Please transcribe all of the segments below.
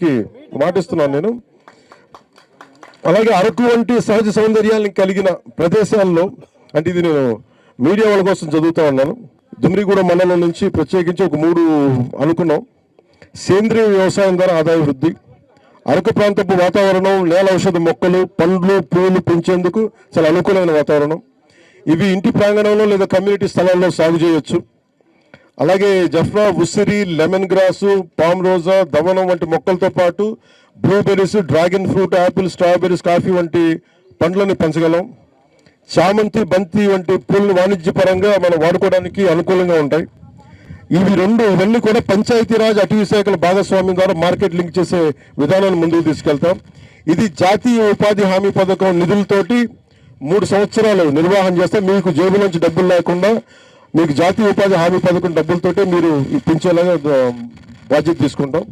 కి మాటిస్తున్నాను నేను. అలాగే అరకు వంటి సహజ సౌందర్యాన్ని కలిగిన ప్రదేశాల్లో అంటే ఇది నేను మీడియా వాళ్ళ కోసం చదువుతా ఉన్నాను. దుమ్రిగూడ మండలం నుంచి ప్రత్యేకించి ఒక మూడు అనుకున్నాం. సేంద్రియ వ్యవసాయం ద్వారా ఆదాయ వృద్ధి అరకు ప్రాంతపు వాతావరణం నేల ఔషధ మొక్కలు పండ్లు పూలు పెంచేందుకు చాలా అనుకూలమైన వాతావరణం. ఇవి ఇంటి ప్రాంగణంలో లేదా కమ్యూనిటీ స్థలాల్లో సాగు చేయొచ్చు. అలాగే జఫ్రా ఉసిరి లెమన్ గ్రాసు పామ్ రోజా దవనం వంటి మొక్కలతో పాటు blueberries dragon fruit apple strawberries coffee వంటి పండ్లను పెంచగలం. చామంతి బంతి వంటి పూలను వాణిజ్యపరంగా మనం వాడుకోవడానికి అనుకూలంగా ఉంటాయి. ఇవి రెండు ఇవన్నీ కూడా పంచాయతీరాజ్ అటవీ శాఖల భాగస్వామ్యం ద్వారా మార్కెట్ లింక్ చేసే విధానాన్ని ముందుకు తీసుకెళ్తాం. ఇది జాతీయ ఉపాధి హామీ పథకం నిధులతోటి మూడు సంవత్సరాలు నిర్వహణ చేస్తే మీకు జేబు నుంచి డబ్బులు లేకుండా మీకు జాతీయ ఉపాధి హామీ పథకం డబ్బులతోటే మీరు ఇప్పించేలాగా బాధ్యత తీసుకుంటాం.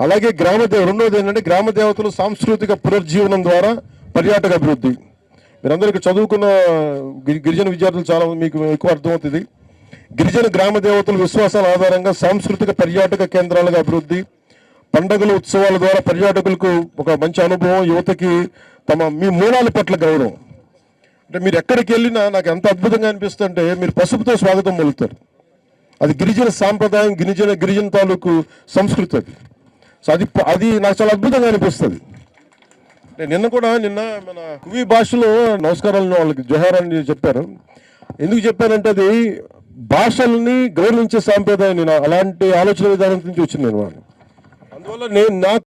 అలాగే గ్రామ దేవ రెండోది ఏంటంటే గ్రామ దేవతలు సాంస్కృతిక పునర్జీవనం ద్వారా పర్యాటక అభివృద్ధి. మీరందరూ చదువుకున్న గిరి- గిరిజన విద్యార్థులు చాలా మీకు ఎక్కువ అర్థమవుతుంది. గిరిజన గ్రామ దేవతల విశ్వాసాల ఆధారంగా సాంస్కృతిక పర్యాటక కేంద్రాలుగా అభివృద్ధి. పండుగల ఉత్సవాల ద్వారా పర్యాటకులకు ఒక మంచి అనుభవం యువతకి తమ మీ మూలాల పట్ల గౌరవం. అంటే మీరు ఎక్కడికి వెళ్ళినా నాకు ఎంత అద్భుతంగా అనిపిస్తుంటే మీరు పసుపుతో స్వాగతం పలుకుతారు. అది గిరిజన సాంప్రదాయం గిరిజన గిరిజన తాలూకు సంస్కృతి అది. సో అది అది నాకు చాలా అద్భుతంగా అనిపిస్తుంది. అంటే నిన్న కూడా నిన్న మన కువి భాషలో నమస్కారాలు వాళ్ళకి జోహార్ అని చెప్పారు ఎందుకు చెప్పానంటే అది భాషల్ని గౌరవించే సాంప్రదాయం నేను అలాంటి ఆలోచన విధానం నుంచి వచ్చింది నేను. అందువల్ల నేను నాకు